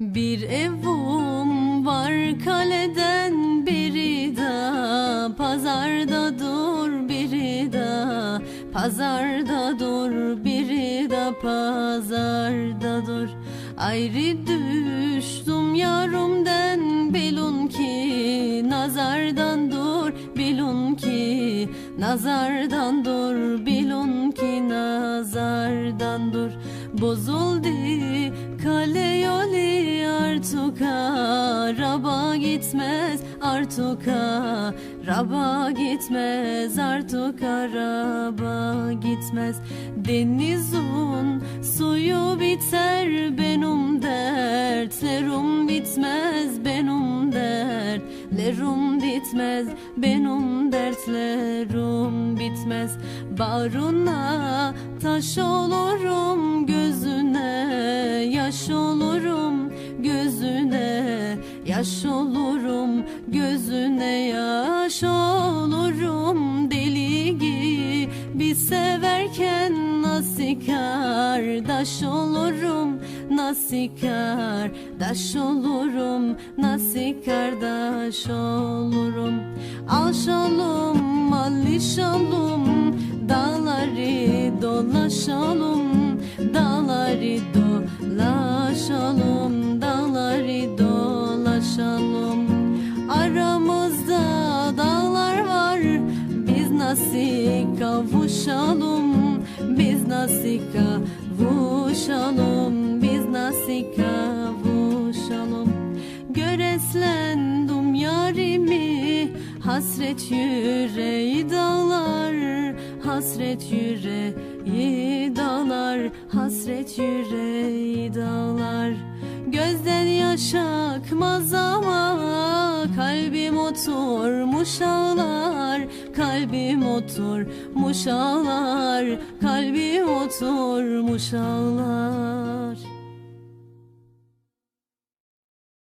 Bir evim var kaleden biri de pazarda dur biri de pazarda dur biri de pazarda dur. Ayrı düştüm yarımden bilun ki nazardan dur bilun ki nazardan dur bilun ki nazardan dur. Bozuldu kale yolu artık araba gitmez artık araba gitmez artık araba gitmez. Denizun suyu biter benim dertlerim bitmez benim dertlerim bitmez benim dertlerim bitmez. Bağrına taş olurum gözüne yaş olurum gözüne yaş olurum gözüne yaş olurum deli gibi. Severken nasıl kardeş olurum nasıl kardeş olurum nasıl kardeş olurum. Alşalım alışalım dağları dolaşalım dağları dolaşalım nasıl kavuşalım biz nasıl kavuşalım biz nasıl kavuşalım göreslendim yarimi hasret yüreği dağlar hasret yüreği dağlar hasret yüreği dağlar. Gözden yaş akmaz ama kalbim oturmuş ağlar kalbim oturmuş ağlar kalbim oturmuş ağlar